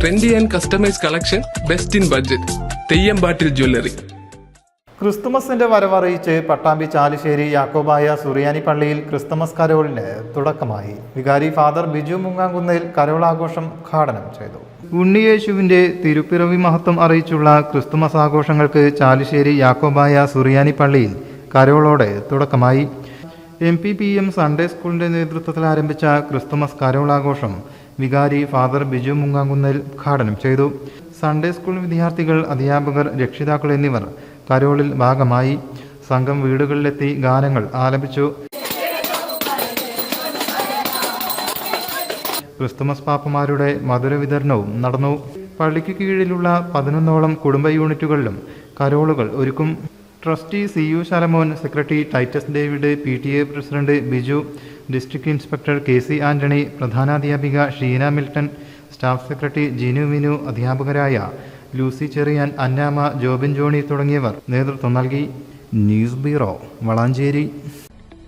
Trendy and customise collection best in budget തെയ്യമ്പാട്ടിൽ jewellery ക്രിസ്തുമസിന്റെ വരവറിയിച്ച് പട്ടാമ്പി ചാലിശ്ശേരി യാക്കോബായ സുറിയാനി പള്ളിയിൽ ക്രിസ്തുമസ് കരോളിന് തുടക്കമായി. വികാരി ഫാദർ ബിജു മുങ്ങാങ്കുന്നേൽ കരോളാഘോഷം ഉദ്ഘാടനം ചെയ്തു. ഉണ്ണിയേശുവിന്റെ തിരുപ്പിറവി മഹത്വം അറിയിച്ചുള്ള ക്രിസ്തുമസ് ആഘോഷങ്ങൾക്ക് ചാലിശ്ശേരി യാക്കോബായ സുറിയാനി പള്ളിയിൽ കരോളോടെ തുടക്കമായി. M P P M Sunday സ്കൂളിന്റെ നേതൃത്വത്തിൽ ആരംഭിച്ച ക്രിസ്തുമസ് കരോളാഘോഷം വികാരി ഫാദർ ബിജു മുങ്ങാങ്കുന്നേൽ ഉദ്ഘാടനം ചെയ്തു. സൺഡേ സ്കൂൾ വിദ്യാർത്ഥികൾ അധ്യാപകർ രക്ഷിതാക്കൾ എന്നിവർ കരോളിൽ ഭാഗമായി സംഘം വീടുകളിലെത്തി ഗാനങ്ങൾ ആലപിച്ചു. ക്രിസ്തുമസ് പാപ്പമാരുടെ മധുര വിതരണവും നടന്നു. പള്ളിക്ക് കീഴിലുള്ള പതിനൊന്നോളം കുടുംബ യൂണിറ്റുകളിലും കരോളുകൾ ഒരുക്കും. Trustee C U Shalamon secretary Titus David P T A president Biju district inspector K C Antony പ്രധാനാധ്യാപിക Sheena Milton staff secretary Jinu Vinu അധ്യാപകരായ ലൂസി ചെറിയാൻ അന്നാമ ജോബിൻ ജോണി തുടങ്ങിയവർ നേതൃത്വം നൽകി. News bureau Valanchery.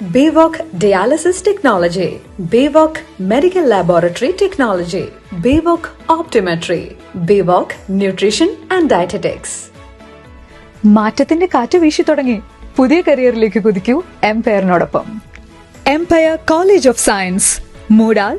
Bayvok Dialysis Technology, Bayvok Medical Laboratory Technology, Bayvok Optometry, Bayvok Nutrition and Dietetics. മാറ്റത്തിന്റെ കാറ്റ് വീശി തുടങ്ങി പുതിയ കരിയറിലേക്ക് കുതിക്കൂ എംപയറിനോടൊപ്പം Empire college of science Moodal